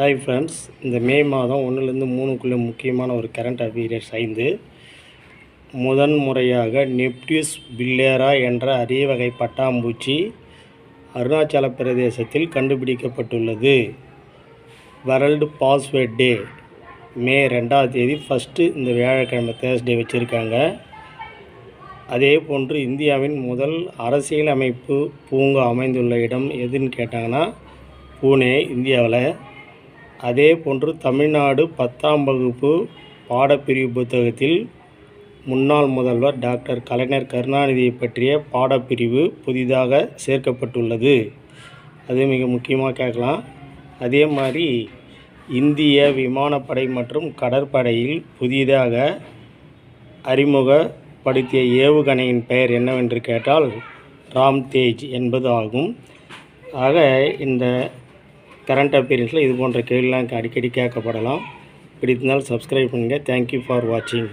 Hi friends இந்த மே மாதம் ஒன்றுலேருந்து மூணுக்குள்ளே முக்கியமான ஒரு கரண்ட் அஃபீரியர்ஸ் ஐந்து. முதன் முறையாக நெப்டியூஸ் பில்லேரா என்ற அரிய வகை பட்டாம்பூச்சி அருணாச்சல பிரதேசத்தில் கண்டுபிடிக்கப்பட்டுள்ளது. வேர்ல்டு பாஸ்வேர்ட் டே மே ரெண்டாவது தேதி ஃபஸ்ட்டு இந்த வியாழக்கிழமை தேர்ஸ்டே வச்சுருக்காங்க. அதே போன்று இந்தியாவின் முதல் அரசியலமைப்பு பூங்கா அமைந்துள்ள இடம் எதுன்னு கேட்டாங்கன்னா பூனே இந்தியாவில். அதே போன்று தமிழ்நாடு பத்தாம் வகுப்பு பாடப்பிரிவு புத்தகத்தில் முன்னாள் முதல்வர் டாக்டர் கலைஞர் கருணாநிதியை பற்றிய பாடப்பிரிவு புதிதாக சேர்க்கப்பட்டுள்ளது. அது மிக முக்கியமாக கேட்கலாம். அதே மாதிரி இந்திய விமானப்படை மற்றும் கடற்படையில் புதிதாக அறிமுகப்படுத்திய ஏவுகணையின் பெயர் என்னவென்று கேட்டால் ராம் தேஜ் என்பது ஆகும். ஆக இந்த கரண்ட் அப்பியரன்ஸில் இது போன்ற கேள்விலாம் அடிக்கடி கேட்கப்படலாம். பிடித்திருந்தால் சப்ஸ்கிரைப் பண்ணுங்கள் தேங்க்யூ ஃபார் வாட்சிங்